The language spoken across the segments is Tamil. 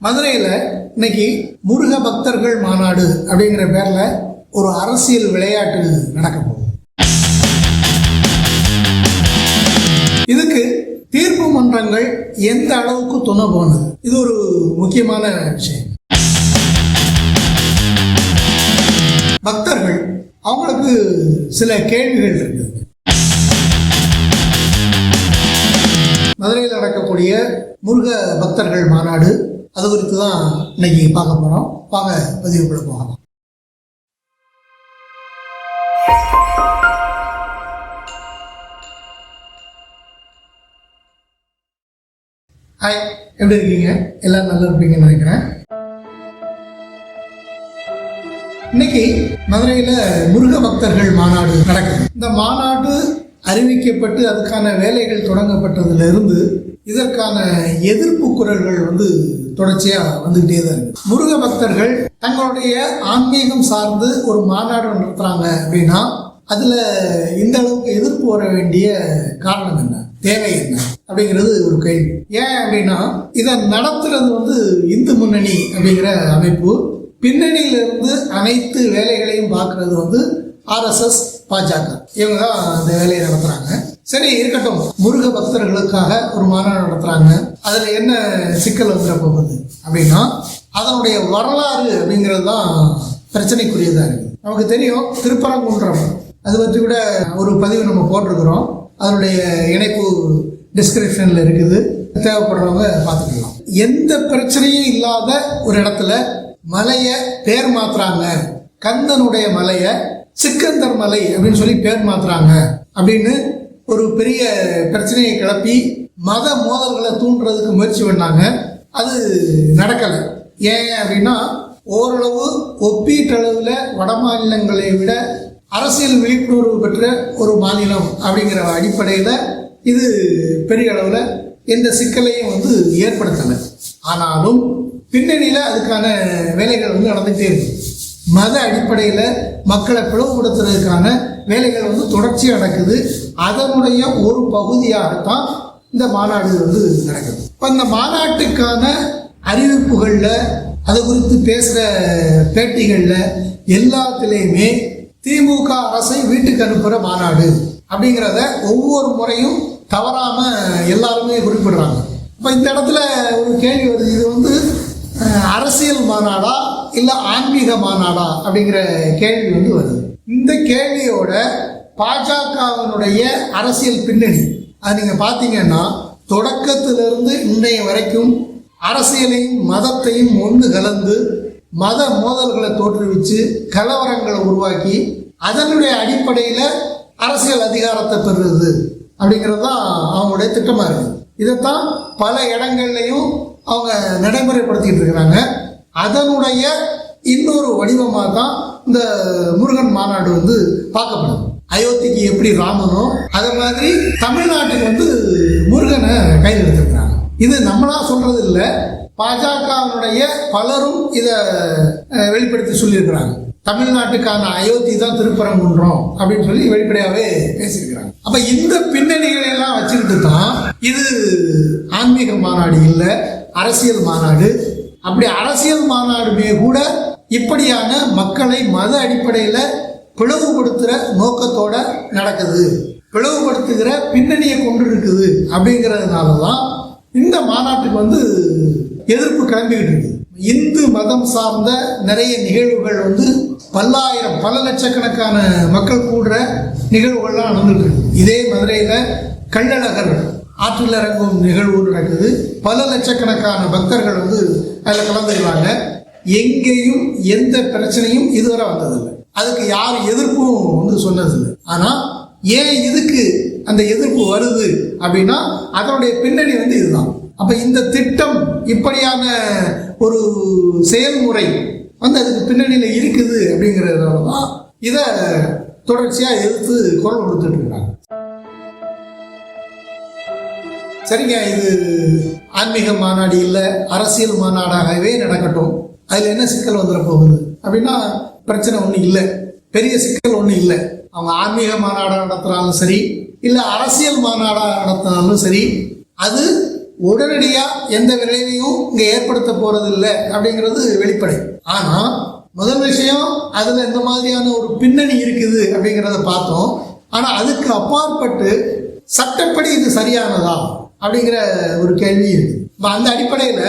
மதுரையில் இன்னைக்கு முருக பக்தர்கள் மாநாடு அப்படிங்கிற பேரில் ஒரு அரசியல் விளையாட்டு நடக்க போகுது. இதுக்கு தீர்ப்பு மன்றங்கள் எந்த அளவுக்கு துணை போனது? இது ஒரு முக்கியமான விஷயம். பக்தர்கள் அவங்களுக்கு சில கேள்விகள் இருக்குது மதுரையில் நடக்கக்கூடிய முருக பக்தர்கள் மாநாடு அது குறித்து தான் இன்னைக்கு பார்க்க போகிறோம் வாங்க பதிவுக்குள்ள போகலாம். ஹாய் எப்படி இருக்கீங்க? எல்லாரும் நல்லா இருப்பீங்கன்னு நினைக்கிறேன். இன்னைக்கு மதுரையில் முருக பக்தர்கள் மாநாடு நடக்குது. இந்த மாநாடு அறிவிக்கப்பட்டு அதுக்கான வேலைகள் தொடங்கப்பட்டதுல இருந்து இதற்கான எதிர்ப்பு குரல்கள் வந்து தொடர்ச்சியா வந்துகிட்டே தான் இருக்கு. முருக பக்தர்கள் தங்களுடைய ஆன்மீகம் சார்ந்து ஒரு மாநாடு நடத்துறாங்க அப்படின்னா அதுல இந்த அளவுக்கு எதிர்ப்பு வர வேண்டிய காரணம் என்ன? தேவை என்ன? அப்படிங்கிறது ஒரு கேள்வி. ஏன் அப்படின்னா இதை நடத்துறது வந்து இந்து முன்னணி அப்படிங்கிற அமைப்பு பின்னணியிலிருந்து அனைத்து வேலைகளையும் பார்க்கறது வந்து ஆர்எஸ்எஸ் பாஜக இவங்க தான் இந்த வேலையை நடத்துறாங்க. சரி இருக்கட்டும். முருக பக்தர்களுக்காக ஒரு மாநாடு நடத்துறாங்க. அதுல என்ன சிக்கல் வந்துட போகுது அப்படின்னா அதனுடைய வரலாறு அப்படிங்கிறது தான் பிரச்சனைக்குரியதா இருக்கு. நமக்கு தெரியும் திருப்பரங்குன்றம். அது பற்றி கூட ஒரு பதிவு நம்ம போட்டிருக்கிறோம். அதனுடைய இணைப்பு டிஸ்கிரிப்ஷனில் இருக்குது. தேவைப்படுறவங்க பார்த்துக்கலாம். எந்த பிரச்சனையும் இல்லாத ஒரு இடத்துல மலையை பேர் மாத்துறாங்க. கந்தனுடைய மலையை சிக்கந்தர் மலை அப்படின்னு சொல்லி பேர் மாத்துறாங்க அப்படின்னு ஒரு பெரிய பிரச்சனையை கிளப்பி மத மோதல்களை தூண்டுறதுக்கு முயற்சி பண்ணாங்க. அது நடக்கலை. ஏன் அப்படின்னா ஓரளவு ஒப்பீட்டளவில் வட மாநிலங்களை விட அரசியல் விழிப்புணர்வு பெற்ற ஒரு மாநிலம் அப்படிங்கிற அடிப்படையில் இது பெரிய அளவில் எந்த சிக்கலையும் வந்து ஏற்படுத்தலை. ஆனாலும் பின்னணியில் அதுக்கான வேலைகள் வந்து நடந்துகிட்டே இருக்கு. மத அடிப்படையில் மக்களை பிளவுபடுத்துறதுக்கான வேலைகள் வந்து தொடர்ச்சி நடக்குது. அதனுடைய ஒரு பகுதியாகத்தான் இந்த மாநாடு வந்து நடக்குது. இப்போ இந்த மாநாட்டுக்கான அறிவிப்புகளில் அது குறித்து பேசுகிற பேட்டிகளில் எல்லாத்துலேயுமே திமுக அரசை வீட்டுக்கு அனுப்புகிற மாநாடு அப்படிங்கிறத ஒவ்வொரு முறையும் தவறாமல் எல்லாருமே குறிப்பிடுறாங்க. இப்போ இந்த இடத்துல ஒரு கேள்வி வருது. இது வந்து அரசியல் மாநாடா? இல்லை ஆன்மீக மாநாடா அப்படிங்கிற கேள்வி வந்து வருது. இந்த கேள்வியோட பாஜகவினுடைய அரசியல் பின்னணி அது நீங்கள் பார்த்தீங்கன்னா தொடக்கத்திலிருந்து இன்றைய வரைக்கும் அரசியலையும் மதத்தையும் ஒன்று கலந்து மத மோதல்களை தோற்றுவிச்சு கலவரங்களை உருவாக்கி அதனுடைய அடிப்படையில் அரசியல் அதிகாரத்தை பெறுறது அப்படிங்கிறது தான் அவங்களுடைய திட்டமாக இருக்குது இதைத்தான் பல இடங்கள்லையும் அவங்க நடைமுறைப்படுத்திக்கிட்டு இருக்கிறாங்க. அதனுடைய இன்னொரு வடிவமாக தான் இந்த முருகன் மாநாடு வந்து பார்க்கப்படும் அயோத்திக்கு எப்படி ராமனோ அதே மாதிரி தமிழ்நாட்டுக்கு வந்து முருகனை கையில் எடுத்திருக்கிறாங்க. இது நம்மளா சொல்றது இல்லை பாஜகவினுடைய பலரும் இதை வெளிப்படுத்தி சொல்லியிருக்கிறாங்க. தமிழ்நாட்டுக்கான அயோத்தி தான் திருப்பரங்குன்றம் அப்படின்னு சொல்லி வெளிப்படையாகவே பேசியிருக்கிறாங்க. அப்ப இந்த பின்னணிகளை எல்லாம் வச்சுக்கிட்டு தான் இது ஆன்மீக மாநாடு இல்லை அரசியல் மாநாடு அப்படி அரசியல் மாநாடுமே கூட இப்படியான மக்களை மத அடிப்படையில் பிளவுபடுத்துகிற நோக்கத்தோட நடக்குது. பிளவுபடுத்துகிற பின்னணியை கொண்டு இருக்குது அப்படிங்கிறதுனால தான் இந்த மாநாட்டுக்கு வந்து எதிர்ப்பு கிளம்பிக்கிட்டு இருக்கு. இந்து மதம் சார்ந்த நிறைய நிகழ்வுகள் வந்து பல்லாயிரம் பல லட்சக்கணக்கான மக்கள் கூடுற நிகழ்வுகள்லாம் நடந்துட்டு இதே மதுரையில் கள்ளழகர் ஆற்றில் இறங்கும் நிகழ்வு நடக்குது. பல லட்சக்கணக்கான பக்தர்கள் வந்து அதில் கலந்துக்கிறாங்க எங்கேயும் எந்த பிரச்சனையும் இதுவரை வந்ததில்லை. அதுக்கு யார் எதிர்ப்பும் வந்து சொன்னதில்லை. ஆனால் ஏன் இதுக்கு அந்த எதிர்ப்பு வருது அப்படின்னா அதனுடைய பின்னணி வந்து இதுதான். அப்போ இந்த திட்டம் இப்படியான ஒரு செயல்முறை வந்து அதுக்கு பின்னணியில் இருக்குது அப்படிங்கிறதுனால தான் இதை தொடர்ச்சியாக எதிர்த்து குரல் கொடுத்துட்டு இருக்காங்க. சரிங்க இது ஆன்மீக மாநாடு இல்லை அரசியல் மாநாடாகவே நடக்கட்டும். அதில் என்ன சிக்கல் வந்துட போகுது? அப்படின்னா பிரச்சனை ஒன்றும் இல்லை. பெரிய சிக்கல் ஒன்றும் இல்லை. அவங்க ஆன்மீக மாநாடாக நடத்தினாலும் சரி இல்லை அரசியல் மாநாடாக நடத்தினாலும் சரி அது உடனடியாக எந்த விளைவையும் இங்கே ஏற்படுத்த போகிறது இல்லை அப்படிங்கிறது வெளிப்படை. ஆனால் முதல் விஷயம் அதில் இந்த மாதிரியான ஒரு பின்னணி இருக்குது அப்படிங்கிறத பார்த்தோம். ஆனால் அதுக்கு அப்பாற்பட்டு சட்டப்படி இது சரியானதா? அப்படிங்கிற ஒரு கேள்வி இருக்கு. இப்ப அந்த அடிப்படையில்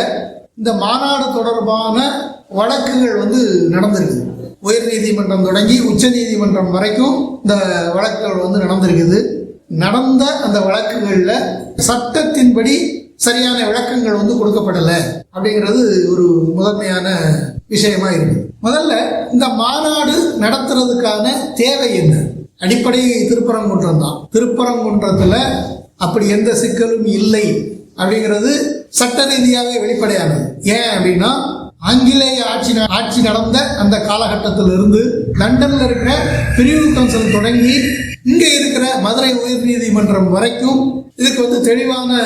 இந்த மாநாடு தொடர்பான வழக்குகள் வந்து நடந்திருக்கு. உயர் நீதிமன்றம் தொடங்கி உச்ச நீதிமன்றம் வரைக்கும் இந்த வழக்குகள் வந்து நடந்திருக்குது. நடந்த அந்த வழக்குகளில் சட்டத்தின்படி சரியான விளக்கங்கள் வந்து கொடுக்கப்படலை அப்படிங்கிறது ஒரு முதன்மையான விஷயமா இருக்கு. முதல்ல இந்த மாநாடு நடத்துறதுக்கான தேவை என்ன? அடிப்படை திருப்பரங்குன்றம் தான். திருப்பரங்குன்றத்தில் அப்படி எந்த சிக்கலும் இல்லை அப்படிங்கிறது சட்ட ரீதியாகவே வெளிப்படையானது. ஏன் அப்படின்னா ஆங்கிலேய ஆட்சி ந- ஆட்சி நடந்த அந்த காலகட்டத்திலிருந்து லண்டனில் இருக்கிற பிரிவு கவுன்சில் தொடங்கி இங்கே இருக்கிற மதுரை உயர்நீதிமன்றம் வரைக்கும் இதுக்கு வந்து தெளிவான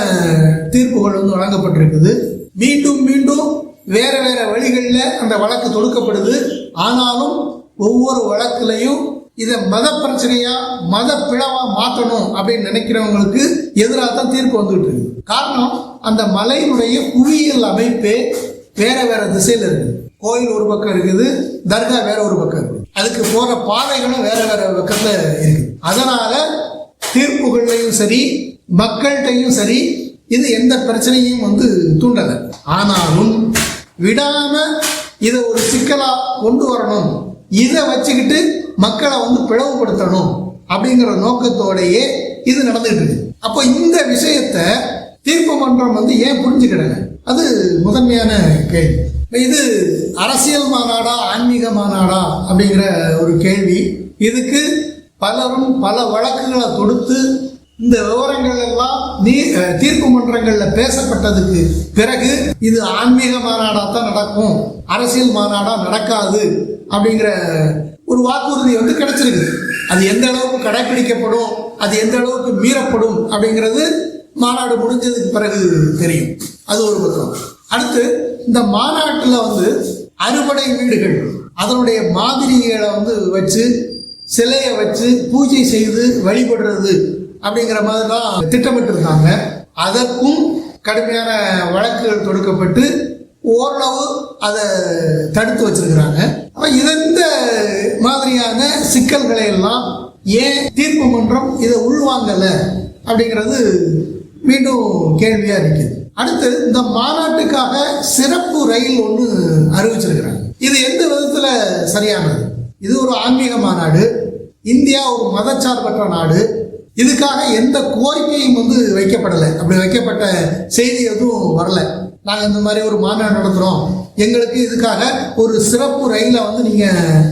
தீர்ப்புகள் வந்து வழங்கப்பட்டிருக்குது. மீண்டும் மீண்டும் வேற வேற வழிகளில் அந்த வழக்கு தொடுக்கப்படுது. ஆனாலும் ஒவ்வொரு வழக்குலையும் இதை மத பிரச்சனையா மத பிளவா மாற்றணும் அப்படின்னு நினைக்கிறவங்களுக்கு எதிராக தான் தீர்ப்பு வந்துட்டு இருக்கு காரணம் அந்த மலையினுடைய புவியியல் அமைப்பே வேற வேற திசையில இருக்கு கோயில் ஒரு பக்கம் இருக்குது தர்கா வேற ஒரு பக்கம் இருக்குது. அதுக்கு போற பாதைகளும் வேற வேற பக்கத்துல இருக்கு அதனால தீர்ப்புகள்லையும் சரி மக்கள்கிட்டையும் சரி இது எந்த பிரச்சனையும் வந்து தூண்டலை. ஆனாலும் விடாம இதை ஒரு சிக்கலா கொண்டு வரணும். இதை வச்சுக்கிட்டு மக்களை வந்து பிளவுபடுத்தணும் அப்படிங்கிற நோக்கத்தோடையே இது நடந்துட்டு இருக்கு. அப்போ இந்த விஷயத்த தீர்ப்பு மன்றம் வந்து ஏன் புரிஞ்சுக்கிடல அது முதன்மையான கேள்வி. இது அரசியல் மாநாடா ஆன்மீக மாநாடா அப்படிங்கிற ஒரு கேள்வி. இதுக்கு பலரும் பல வழக்குகளை கொடுத்து இந்த விவரங்கள் எல்லாம் நீ தீர்ப்பு மன்றங்கள்ல பேசப்பட்டதுக்கு பிறகு இது ஆன்மீக மாநாடா தான் நடக்கும். அரசியல் மாநாடா நடக்காது அப்படிங்கிற ஒரு வாக்குறுதி வந்து கிடைச்சிருக்கு. அது எந்த அளவுக்கு கடைபிடிக்கப்படும் அது எந்த அளவுக்கு மீறப்படும் அப்படிங்கிறது மாநாடு முடிஞ்சதுக்கு பிறகு தெரியும். அது ஒரு பக்கம். அடுத்து இந்த மாநாட்டில் வந்து அறுபடை வீடுகள் அதனுடைய மாதிரிகளை வந்து வச்சு சிலையை வச்சு பூஜை செய்து வழிபடுறது அப்படிங்கிற மாதிரிலாம் திட்டமிட்டிருந்தாங்க. அதற்கும் கடுமையான வழக்குகள் தொடுக்கப்பட்டு ஓரளவு அதை தடுத்து வச்சிருக்கிறாங்க. அப்போ இதன் சிக்கல்களை எல்லாம் ஏன் தீர்ப்பு மன்றம் இதை உள்வாங்கல அப்படிங்கிறது மீண்டும் கேள்வியா இருக்குது. அடுத்து இந்த மாநாட்டுக்காக சிறப்பு ரயில் ஒன்று அறிவிச்சிருக்கிறாங்க. இது எந்த விதத்துல சரியானது? இது ஒரு ஆன்மீக மாநாடு இந்தியா ஒரு மதச்சார்பற்ற நாடு இதுக்காக எந்த கோரிக்கையும் வந்து வைக்கப்படலை. அப்படி வைக்கப்பட்ட செய்தி எதுவும் வரல. நாங்கள் இந்த மாதிரி ஒரு மாநாடு நடத்துகிறோம் எங்களுக்கு இதுக்காக ஒரு சிறப்பு ரயிலை வந்து நீங்கள்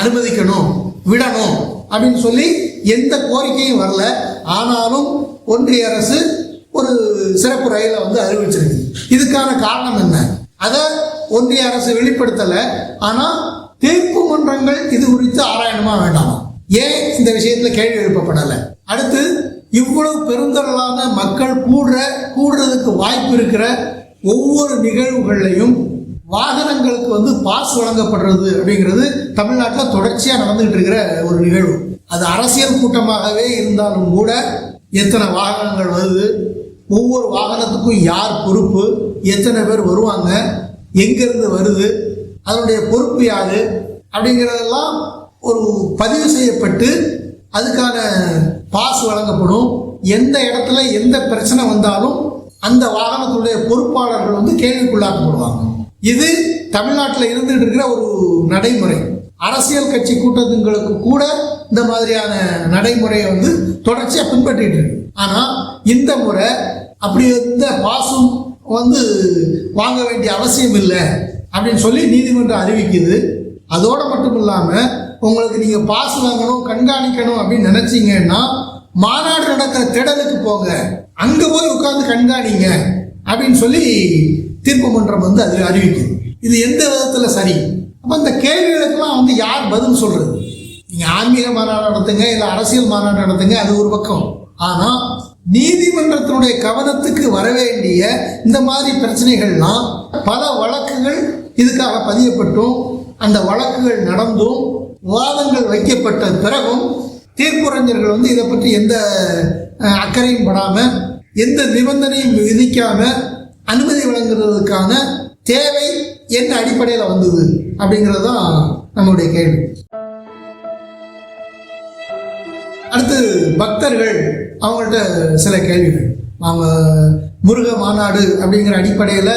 அனுமதிக்கணும். விடணும் அப்படின்னு சொல்லி எந்த கோரிக்கையும் வரல. ஆனாலும் ஒன்றிய அரசு ஒரு சிறப்பு ரயிலை வந்து அறிவிச்சிருக்கு. இதுக்கான காரணம் என்ன? அதை ஒன்றிய அரசு வெளிப்படுத்தலை. ஆனால் தீர்ப்பு மன்றங்கள் இது குறித்து ஆராயணுமா வேண்டாமா? ஏன் இந்த விஷயத்துல கேள்வி எழுப்பப்படலை? அடுத்து இவ்வளவு பெருந்தரலான மக்கள் கூடுற கூடுறதுக்கு வாய்ப்பு இருக்கிற ஒவ்வொரு நிகழ்வுகள்லையும் வாகனங்களுக்கு வந்து பாஸ் வழங்கப்படுறது அப்படிங்கிறது தமிழ்நாட்டில் தொடர்ச்சியாக நடந்துகிட்டு இருக்கிற ஒரு நிகழ்வு. அது அரசியல் கூட்டமாகவே இருந்தாலும் கூட எத்தனை வாகனங்கள் வருது ஒவ்வொரு வாகனத்துக்கும் யார் பொறுப்பு எத்தனை பேர் வருவாங்க எங்கேருந்து வருது அதனுடைய பொறுப்பு யார் அப்படிங்கிறதெல்லாம் ஒரு பதிவு செய்யப்பட்டு அதுக்கான பாஸ் வழங்கப்படும். எந்த இடத்துல எந்த பிரச்சனை வந்தாலும் அந்த வாகனத்துடைய பொறுப்பாளர்கள் வந்து கேள்விக்குள்ளாக்கப்படுவாங்க. இது தமிழ்நாட்டில் இருந்துட்டு இருக்கிற ஒரு நடைமுறை. அரசியல் கட்சி கூட்டத்துங்களுக்கு கூட இந்த மாதிரியான நடைமுறையை வந்து தொடர்ச்சியாக பின்பற்றிட்டு இருக்கு. ஆனால் இந்த முறை அப்படி எந்த பாசும் வந்து வாங்க வேண்டிய அவசியம் இல்லை அப்படின்னு சொல்லி நீதிமன்றம் அறிவிக்குது. அதோட மட்டும் இல்லாமல் உங்களுக்கு நீங்கள் பாஸ் வாங்கணும் கண்காணிக்கணும் அப்படின்னு நினைச்சீங்கன்னா மாநாடு நடக்கிற திடலுக்கு போங்க. அங்கே போய் உட்காந்து கண்காணிங்க அப்படின்னு சொல்லி தீர்ப்பு மன்றம் வந்து அது அறிவிக்குது இது எந்த விதத்தில் சரி? அப்போ இந்த கேள்விகளுக்கெல்லாம் வந்து யார் பதில் சொல்கிறது நீங்கள் ஆன்மீக மாநாடு நடத்துங்க இல்லை அரசியல் மாநாடு நடத்துங்க அது ஒரு பக்கம். ஆனால் நீதிமன்றத்தினுடைய கவனத்துக்கு வர வேண்டிய இந்த மாதிரி பிரச்சனைகள்லாம் பல வழக்குகள் இதுக்காக பதியப்பட்டும். அந்த வழக்குகள் நடந்தும் வாதங்கள் வைக்கப்பட்ட பிறகும் தீர்ப்புரைஞர்கள் வந்து இதை பற்றி எந்த அக்கறையும் படாமல் எந்த நிபந்தனையும் விதிக்காமல் அனுமதி வழங்குறதுக்கான தேவை என்ன அடிப்படையில் வந்தது அப்படிங்கிறது தான் நம்மளுடைய கேள்வி. அடுத்து பக்தர்கள் அவங்கள்ட்ட சில கேள்விகள். அவங்க முருக மாநாடு அப்படிங்கிற அடிப்படையில்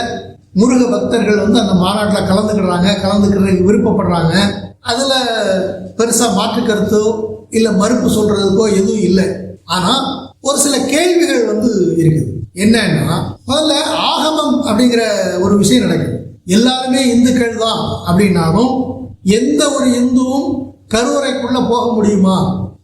முருக பக்தர்கள் வந்து அந்த மாநாட்டில் கலந்துக்கிறாங்க கலந்துக்கிறதுக்கு விருப்பப்படுறாங்க. அதில் பெருசாக மாற்று கருத்தோ இல்லை மறுப்பு சொல்கிறதுக்கோ எதுவும் இல்லை. ஆனால் ஒரு சில கேள்விகள் வந்து இருக்குது. என்னன்னா முதல்ல ஆகமம் அப்படிங்கிற ஒரு விஷயம் நடக்குது. எல்லாருமே இந்துக்கள் தான் அப்படின்னாலும் எந்த ஒரு இந்துவும் கருவறைக்குள்ள போக முடியுமா?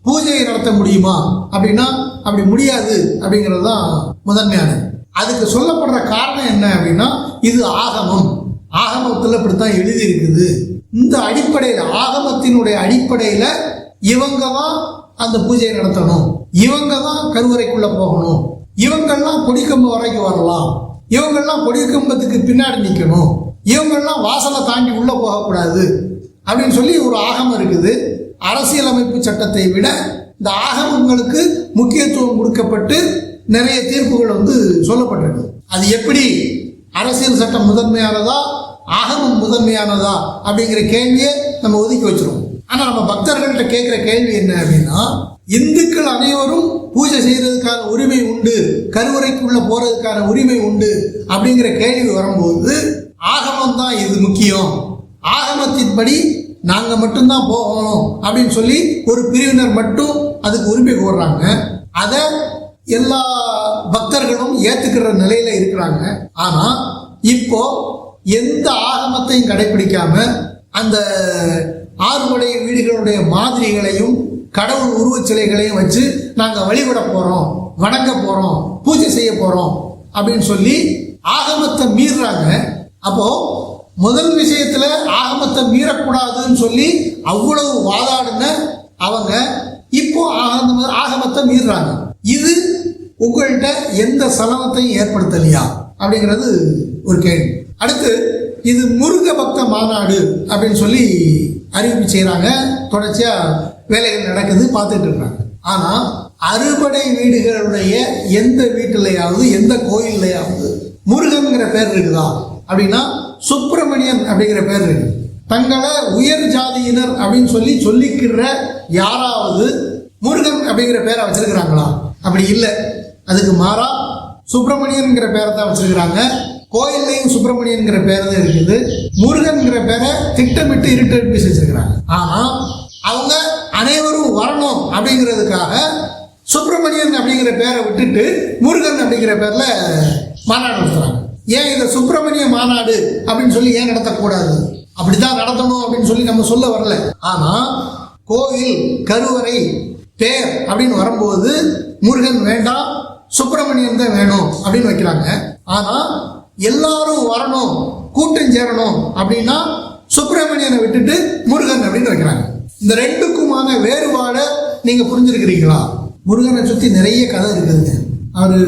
பூஜையை நடத்த முடியுமா? அப்படின்னா அப்படி முடியாது அப்படிங்கிறது தான் முதன்மையானது அதுக்கு சொல்லப்படுற காரணம் என்ன அப்படின்னா இது ஆகமம். ஆகமத்தில் இப்படித்தான் எழுதி இருக்குது இந்த அடிப்படையில் ஆகமத்தினுடைய அடிப்படையில் இவங்க தான் அந்த பூஜையை நடத்தணும். இவங்க தான் கருவறைக்குள்ள போகணும். இவங்கெல்லாம் கொடிக்கம்பு வரைக்கும் வரலாம். இவங்கெல்லாம் கொடிக்கம்பத்துக்கு பின்னாடி நிற்கணும் இவங்கெல்லாம் வாசலை தாண்டி உள்ளே போகக்கூடாது. அப்படின்னு சொல்லி ஒரு ஆகமம் இருக்குது. அரசியலமைப்பு சட்டத்தை விட இந்த ஆகமங்களுக்கு முக்கியத்துவம் கொடுக்கப்பட்டு நிறைய தீர்ப்புகள் வந்து சொல்லப்பட்டிருக்கு. அது எப்படி? அரசியல் சட்டம் முதன்மையானதா? ஆகமம் முதன்மையானதா? அப்படிங்கிற கேள்வியை நம்ம ஒதுக்கி வச்சிருவோம். ஆனால் நம்ம பக்தர்கள்ட்ட கேட்குற கேள்வி என்ன அப்படின்னா இந்துக்கள் அனைவரும் பூஜை செய்யறதுக்கான உரிமை உண்டு கருவறைக்குள்ள போறதுக்கான உரிமை உண்டு அப்படிங்கிற கேள்வி வரும்போது ஆகமம் தான் இது முக்கியம். ஆகமத்தின்படி நாங்க மட்டும்தான் போகணும் அப்படின்னு சொல்லி ஒரு பிரிவினர் மட்டும் அதுக்கு உரிமை கோர்றாங்க. அதை எல்லா பக்தர்களும் ஏத்துக்கிற நிலையில இருக்கிறாங்க. ஆனா இப்போ எந்த ஆகமத்தையும் கடைபிடிக்காம அந்த ஆறுபடை வீடுகளுடைய மாதிரிகளையும் கடவுள் உருவச் சிலைகளையும் வச்சு நாங்கள் வழிபட போகிறோம் வணங்க போகிறோம் பூஜை செய்ய போகிறோம் அப்படின்னு சொல்லி ஆகமத்தை மீறுறாங்க. அப்போ முதல் விஷயத்துல ஆகமத்தை மீறக்கூடாதுன்னு சொல்லி அவ்வளவு வாதாடுன அவங்க இப்போ ஆகம ஆகமத்தை மீறுறாங்க. இது உங்கள்கிட்ட எந்த சலனத்தையும் ஏற்படுத்தலையா அப்படிங்கிறது ஒரு கேள்வி. அடுத்து இது முருக பக்த மாநாடு அப்படின்னு சொல்லி அறிவிப்பு செய்கிறாங்க தொடர்ச்சியாக வேலைகள் நடக்குது பார்த்துட்டு இருக்காங்க. ஆனால் அறுபடை வீடுகளுடைய எந்த வீட்டிலையாவது எந்த கோயில்லையாவது முருகன்கிற பேர் இருக்குதா? அப்படின்னா சுப்பிரமணியன் அப்படிங்கிற பேர் இருக்கு. தங்களை உயர் ஜாதியினர் அப்படின்னு சொல்லி சொல்லிக்கிற யாராவது முருகன் அப்படிங்கிற பேரை வச்சிருக்கிறாங்களா? அப்படி இல்லை. அதுக்கு மாறா சுப்பிரமணியன்கிற பேரை தான் வச்சிருக்கிறாங்க. கோயில்லையும் சுப்பிரமணியன்கிற பேர் தான் இருக்குது. முருகன்கிற பேரை திட்டமிட்டு இருட்டடிப்பிச்சு வச்சிருக்கிறாங்க ஆனா அவங்க அனைவரும் வரணும் அப்படிங்கிறதுக்காக சுப்பிரமணியன் அப்படிங்கிற பேரை விட்டுட்டு முருகன் அப்படிங்கிற பேர்ல மாநாடு நடத்துறாங்க. ஏன் இதை சுப்பிரமணிய மாநாடு அப்படின்னு சொல்லி ஏன் நடத்தக்கூடாது? அப்படிதான் நடத்தணும் அப்படின்னு சொல்லி நம்ம சொல்ல வரல. ஆனா கோயில் கருவறை பேர் அப்படின்னு வரும்போது முருகன் வேண்டாம் சுப்பிரமணியன் தான் வேணும் அப்படின்னு வைக்கிறாங்க. ஆனா எல்லாரும் வரணும் கூட்டம் சேரணும் அப்படின்னா சுப்பிரமணியனை விட்டுட்டு முருகன் அப்படின்னு வைக்கிறாங்க. இந்த ரெண்டுக்குமான வேறுபாடை நீங்க புரிஞ்சிருக்கிறீங்களா? முருகனை சுத்தி நிறைய கதை இருக்குதுங்க. அவரு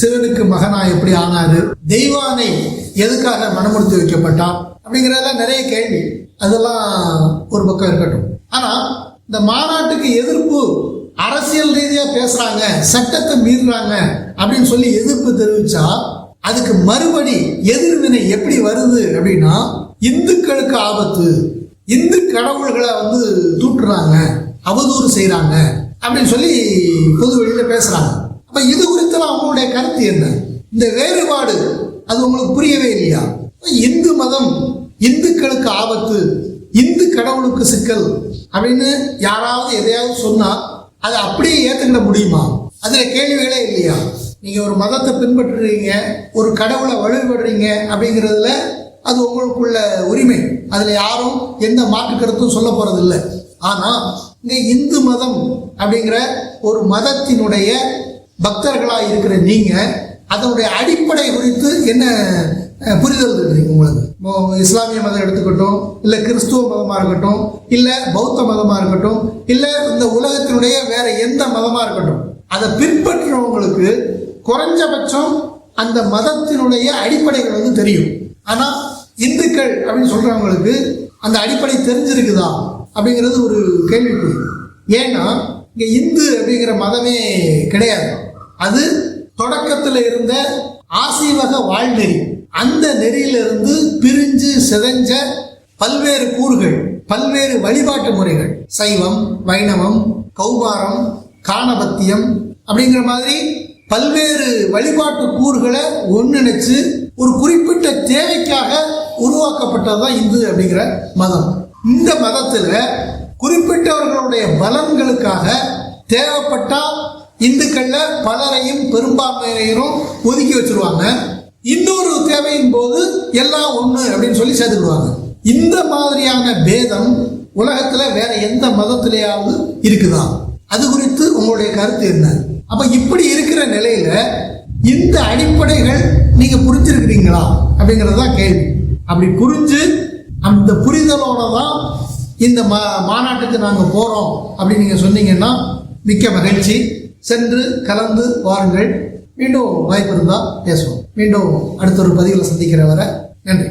சிவனுக்கு மகனா எப்படி ஆனாரு? தெய்வானை எதுக்காக மனமுடுத்தி வைக்கப்பட்டான்? அப்படிங்கிறதெல்லாம் நிறைய கேள்வி. அதெல்லாம் ஒரு பக்கம் இருக்கட்டும். ஆனா இந்த மாநாட்டுக்கு எதிர்ப்பு அரசியல் ரீதியா பேசுறாங்க சட்டத்தை மீறுறாங்க அப்படின்னு சொல்லி எதிர்ப்பு தெரிவிச்சா அதுக்கு மறுபடி எதிர்வினை எப்படி வருது அப்படின்னா இந்துக்களுக்கு ஆபத்து. இந்து கடவுள்களை வந்து தூட்டுறாங்க அவதூறு செய்கிறாங்க அப்படின்னு சொல்லி பொது வெளியில பேசுறாங்க. அப்ப இது குறித்தெல்லாம் அவங்களுடைய கருத்து என்ன? இந்த வேறுபாடு அது உங்களுக்கு புரியவே இல்லையா? இந்து மதம் இந்துக்களுக்கு ஆபத்து இந்து கடவுளுக்கு சிக்கல் அப்படின்னு யாராவது எதையாவது சொன்னா அதை அப்படியே ஏற்றுக்கிட முடியுமா? அதுல கேள்விகளே இல்லையா? நீங்கள் ஒரு மதத்தை பின்பற்றுறீங்க ஒரு கடவுளை வழிபடுறீங்க அப்படிங்கிறதுல அது உங்களுக்குள்ள உரிமை. அதில் யாரும் எந்த மாற்று கருத்தும் சொல்ல போகிறது இல்லை ஆனால் இங்கே இந்து மதம் அப்படிங்கிற ஒரு மதத்தினுடைய பக்தர்களாக இருக்கிற நீங்கள் அதனுடைய அடிப்படை குறித்து என்ன புரிதல் இருக்கு உங்களுக்கு? இஸ்லாமிய மதம் எடுத்துக்கட்டும் இல்லை கிறிஸ்துவ மதமாக இருக்கட்டும் இல்லை பௌத்த மதமாக இருக்கட்டும் இல்லை இந்த உலகத்தினுடைய வேற எந்த மதமாக இருக்கட்டும் அதை பின்பற்றுறவங்களுக்கு குறைஞ்சபட்சம் அந்த மதத்தினுடைய அடிப்படைகள் வந்து தெரியும். ஆனால் இந்துக்கள் அப்படின்னு சொல்றவங்களுக்கு அந்த அடிப்படை தெரிஞ்சிருக்குதா அப்படிங்கிறது ஒரு கேள்விக்குறி. ஏன்னா இங்கே இந்து அப்படிங்கிற மதமே கிடையாது. அது தொடக்கத்தில் இருந்த ஆசீவக வாழ்நெறி அந்த நெறியிலிருந்து பிரிஞ்சு சிதைஞ்ச பல்வேறு கூறுகள் பல்வேறு வழிபாட்டு முறைகள். சைவம் வைணவம் கௌபாரம் காணபத்தியம் அப்படிங்கிற மாதிரி பல்வேறு வழிபாட்டு கூறுகளை ஒன்றிணைச்சு ஒரு குறிப்பிட்ட தேவைக்காக உருவாக்கப்பட்டது தான் இந்து அப்படிங்கிற மதம். இந்த மதத்தில் குறிப்பிட்டவர்களுடைய பலன்களுக்காக தேவைப்பட்டால் இந்துக்கள்ல பலரையும் பெரும்பான்மையினரும் ஒதுக்கி வச்சிருவாங்க. இன்னொரு தேவையின் போது எல்லாம் ஒன்று அப்படின்னு சொல்லி சேர்த்துக்கிடுவாங்க. இந்த மாதிரியான பேதம் உலகத்தில் வேற எந்த மதத்திலேயாவது இருக்குதா அது குறித்து உங்களுடைய கருத்து என்ன? அப்ப இப்படி இருக்கிற நிலையில இந்த அடிப்படைகள் நீங்க புரிஞ்சிருக்கிறீங்களா? அப்படிங்கிறது தான் கேள்வி. அப்படி புரிஞ்சு அந்த புரிதலோட தான் இந்த மா மாநாட்டுக்கு நாங்கள் போகிறோம் அப்படின்னு நீங்கள் சொன்னீங்கன்னா மிக்க மகிழ்ச்சி. சென்று கலந்து வாருங்கள். மீண்டும் வாய்ப்பு இருந்தால் பேசுவோம். மீண்டும் அடுத்த ஒரு பதிவில் சந்திக்கிற வரை நன்றி.